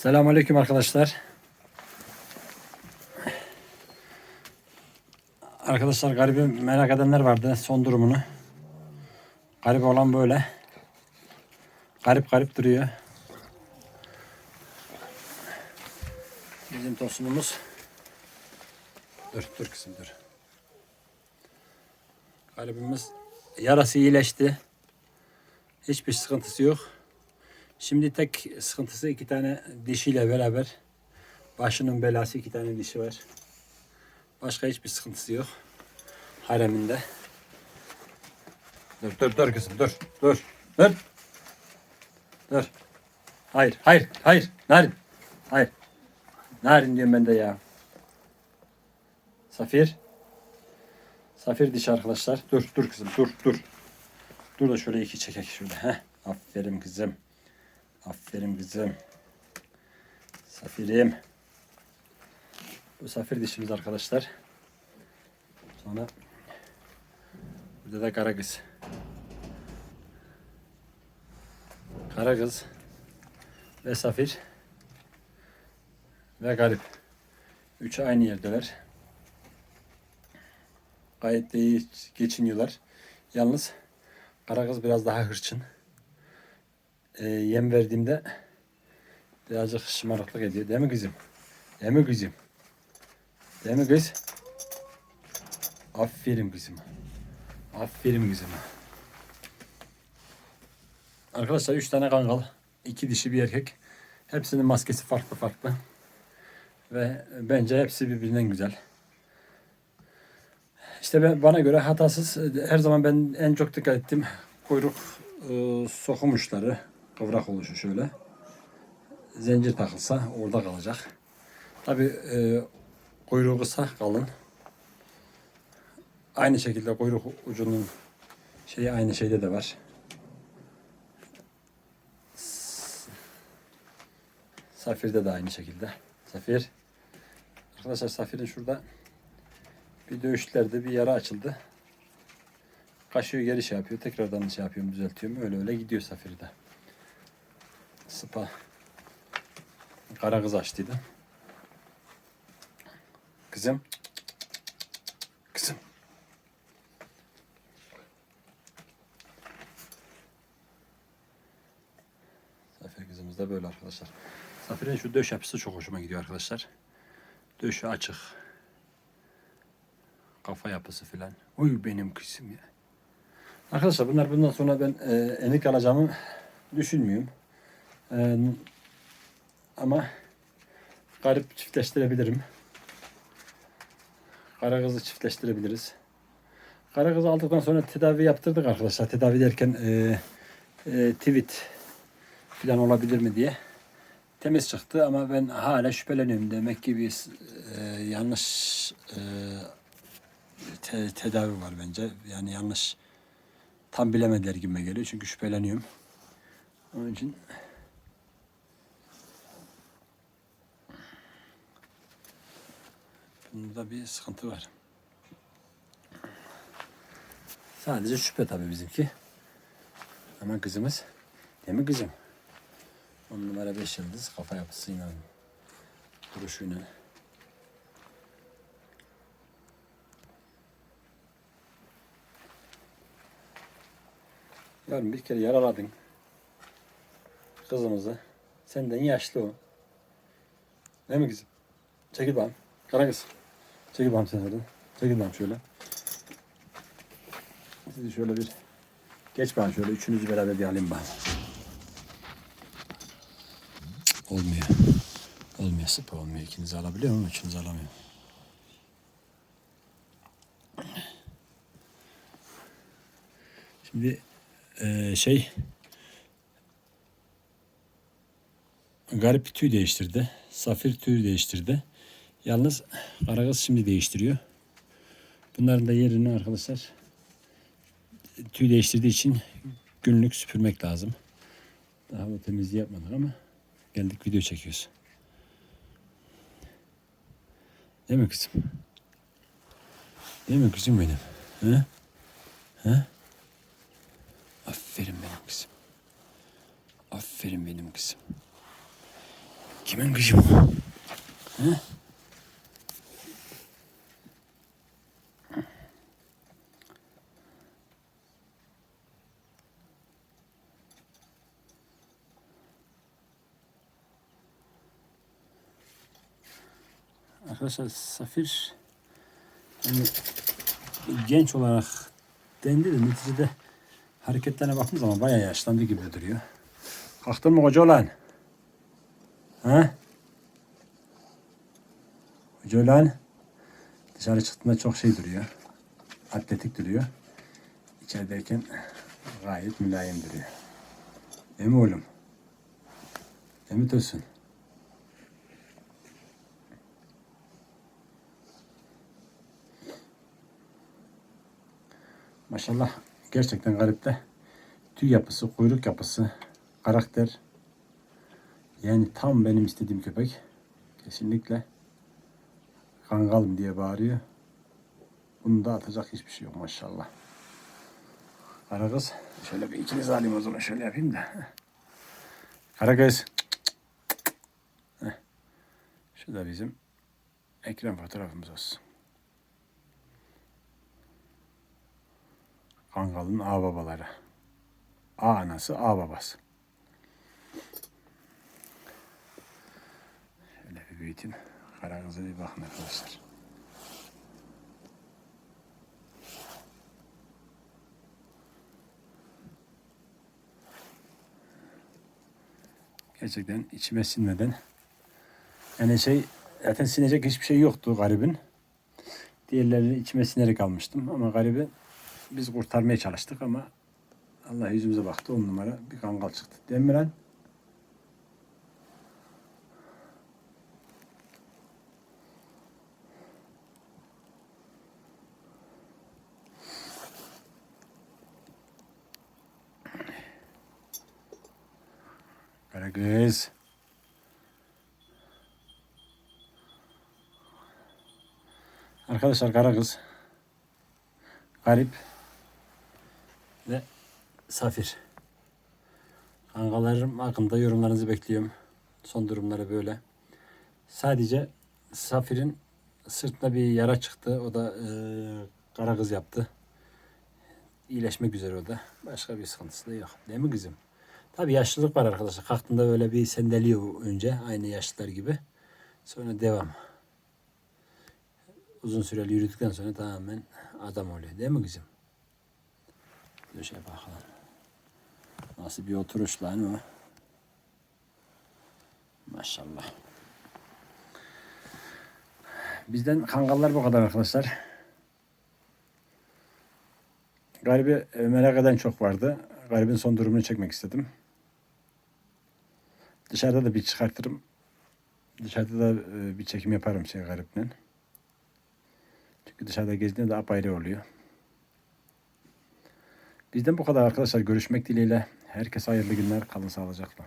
Selamünaleyküm arkadaşlar. Arkadaşlar garibi merak edenler vardı son durumunu. Garip olan böyle. Garip garip duruyor. Bizim tosunumuz. Dur dur kızım dur. Garibimiz yarası iyileşti. Hiçbir sıkıntısı yok. Şimdi tek sıkıntısı iki tane dişiyle beraber. Başının belası iki tane dişi var. Başka hiçbir sıkıntısı yok. Hareminde. Dur dur dur kızım dur dur dur. Dur. Hayır hayır hayır. Narin. Hayır. Narin diyorum ben de ya. Safir. Safir dişi arkadaşlar. Dur dur kızım dur dur. Dur da şöyle iki çekek şöyle. Heh. Aferin kızım. Aferin kızım. Safirim. Bu safir dişimiz arkadaşlar. Sonra burada da kara kız. Kara kız ve safir ve garip. Üçü aynı yerdeler. Gayet de iyi geçiniyorlar. Yalnız kara kız biraz daha hırçın e, yem verdiğimde birazcık şımarıklık ediyor. Değil mi kızım? Değil mi kızım? Değil mi kız? Aferin kızım. Aferin kızım. Arkadaşlar üç tane kangal. iki dişi bir erkek. Hepsinin maskesi farklı farklı. Ve bence hepsi birbirinden güzel. İşte ben, bana göre hatasız. Her zaman ben en çok dikkat ettim. Kuyruk e, sokum kıvrak oluşu şöyle. Zincir takılsa orada kalacak. Tabi e, kuyruğu kısa kalın. Aynı şekilde kuyruk ucunun şeyi aynı şeyde de var. Safir'de de aynı şekilde. Safir. Arkadaşlar Safir'in şurada bir dövüşlerde bir yara açıldı. Kaşıyor geri şey yapıyor. Tekrardan şey yapıyorum düzeltiyorum. Öyle öyle gidiyor Safir'de. Spa. Kara kız açtıydı. Kızım. Kızım. Zafer kızımız da böyle arkadaşlar. Zafer'in şu döş yapısı çok hoşuma gidiyor arkadaşlar. Döşü açık. Kafa yapısı filan. Uy benim kızım ya. Arkadaşlar bunlar bundan sonra ben e, enik alacağımı düşünmüyorum. E, ama garip çiftleştirebilirim. Kara kızı çiftleştirebiliriz. Kara kızı aldıktan sonra tedavi yaptırdık arkadaşlar. Tedavi derken e, e, tweet falan olabilir mi diye. Temiz çıktı ama ben hala şüpheleniyorum. Demek ki bir e, yanlış e, te- tedavi var bence. Yani yanlış tam bilemediler gibi geliyor. Çünkü şüpheleniyorum. Onun için bunda bir sıkıntı var. Sadece şüphe tabii bizimki. Ama kızımız değil mi kızım? On numara beş yıldız kafa yapısıyla duruşuyla. Yarın bir kere yaraladın kızımızı. Senden yaşlı o. Değil mi kızım? Çekil bakalım. Kara kız. Çekil bakalım sen oradan. Çekil bakalım şöyle. Sizi şöyle bir geç bakalım şöyle. Üçünüzü beraber bir alayım bakalım. Olmuyor. Olmuyor sıpa olmuyor. İkinizi alabiliyor muyum? Üçünüzü alamıyorum. Şimdi eee, şey garip tüy değiştirdi. Safir tüy değiştirdi. Yalnız Karagöz şimdi değiştiriyor. Bunların da yerini arkadaşlar tüy değiştirdiği için günlük süpürmek lazım. Daha bu temizliği yapmadık ama geldik video çekiyoruz. Değil mi kızım? Değil mi kızım benim? He? He? Aferin benim kızım. Aferin benim kızım. Kimin kuşu bu? He? Arkadaşlar Safir yani genç olarak dendi de neticede hareketlerine baktığım zaman bayağı yaşlandı gibi duruyor. Kalktın mı koca olan? Ha? Koca olan dışarı çıktığında çok şey duruyor. Atletik duruyor. İçerideyken gayet mülayim duruyor. Değil mi oğlum? Değil mi Tosun? Maşallah gerçekten garipte. Tüy yapısı, kuyruk yapısı, karakter. Yani tam benim istediğim köpek. Kesinlikle kangalım diye bağırıyor. Bunu da atacak hiçbir şey yok maşallah. Kara kız. Şöyle bir ikiniz alayım o zaman. Şöyle yapayım da. Kara kız. Şu da bizim ekran fotoğrafımız olsun. Kangal'ın ağ babaları. A anası, A babası. Şöyle bir büyüteyim. Kara kızı bir bakın arkadaşlar. Gerçekten içime sinmeden yani şey zaten sinecek hiçbir şey yoktu garibin. Diğerlerini içime sinerek almıştım ama garibi biz kurtarmaya çalıştık ama Allah yüzümüze baktı on numara bir kangal çıktı. Değil mi lan? Karagöz. Arkadaşlar Karagöz. Garip ve Safir. Kankalarım hakkında yorumlarınızı bekliyorum. Son durumları böyle. Sadece Safir'in sırtında bir yara çıktı. O da e, kara kız yaptı. İyileşmek üzere o da. Başka bir sıkıntısı da yok. Değil mi kızım? Tabii yaşlılık var arkadaşlar. Kalktığında böyle bir sendeliyor önce. Aynı yaşlılar gibi. Sonra devam. Uzun süreli yürüdükten sonra tamamen adam oluyor. Değil mi kızım? Şey bakalım. Nasıl bir oturuş lan o. Maşallah. Bizden kangallar bu kadar arkadaşlar. Garibi merak eden çok vardı. Garibin son durumunu çekmek istedim. Dışarıda da bir çıkartırım. Dışarıda da e, bir çekim yaparım şey gariple. Çünkü dışarıda gezdiğinde de apayrı oluyor. Bizden bu kadar arkadaşlar. Görüşmek dileğiyle. Herkese hayırlı günler. Kalın sağlıcakla.